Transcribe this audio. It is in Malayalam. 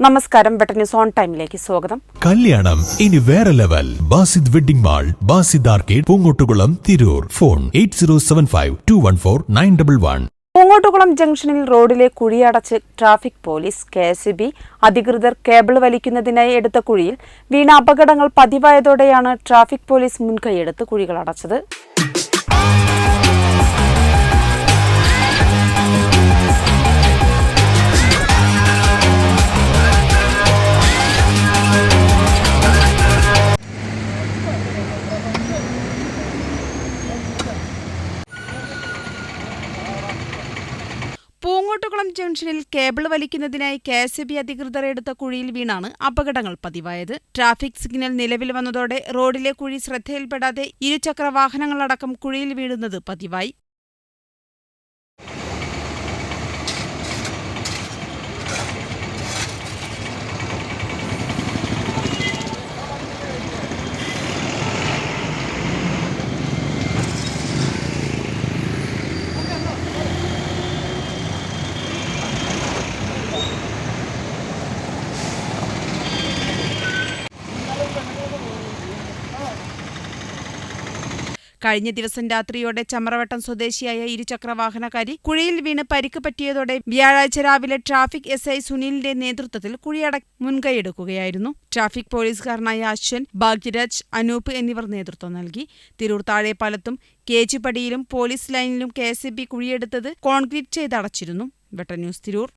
നമസ്കാരം ബെട്ടർ ന്യൂസ് ഓൺ ടൈമിലേക്ക് സ്വാഗതം. കല്യാണം ഇനി വേറെ level. Basid wedding mall Basid arcade Poongottukulam Tirur. Phone eight zero seven five two one four nine double one. Poongottukulam ജംഗ്ഷനിൽ റോഡിലെ കുഴിയടച്ച് traffic police K S B അധികൃതർ കേബിൾ വലിക്കുന്നതിനായി എടുത്ത കുഴിയിൽ വീണ അപകടങ്ങൾ പതിവായതോടെയാണ് ട്രാഫിക് പോലീസ് മുൻകൈയെടുത്ത് കുഴികൾ അടച്ചത്. പൂങ്ങോട്ടുകുളം ജംഗ്ഷനിൽ കേബിൾ വലിക്കുന്നതിനായി കെ എസ് ബി അധികൃതർ എടുത്ത കുഴിയിൽ വീണാണ് അപകടങ്ങൾ പതിവായത്. ട്രാഫിക് സിഗ്നൽ നിലവിൽ വന്നതോടെ റോഡിലെ കുഴി ശ്രദ്ധയിൽപ്പെടാതെ ഇരുചക്ര വാഹനങ്ങളടക്കം കുഴിയിൽ വീഴുന്നത് പതിവായി. കഴിഞ്ഞ ദിവസം രാത്രിയോടെ ചമ്രവട്ടം സ്വദേശിയായ ഇരുചക്രവാഹനക്കാരി കുഴിയിൽ വീണ് പരിക്ക് പറ്റിയതോടെ വ്യാഴാഴ്ച രാവിലെ ട്രാഫിക് എസ് ഐ സുനിലിന്റെ നേതൃത്വത്തിൽ കുഴിയട മുൻകൈയെടുക്കുകയായിരുന്നു. ട്രാഫിക് പോലീസുകാരനായ അശ്വൻ ഭാഗ്യരാജ് അനൂപ് എന്നിവർ നേതൃത്വം നൽകി. തിരൂർ താഴെപ്പാലത്തും കേച്ചിപ്പടിയിലും പോലീസ് ലൈനിലും കെ എസ് കുഴിയെടുത്തത് കോൺക്രീറ്റ് ചെയ്തടച്ചിരുന്നു. വെട്ട ന്യൂസ് തിരൂർ.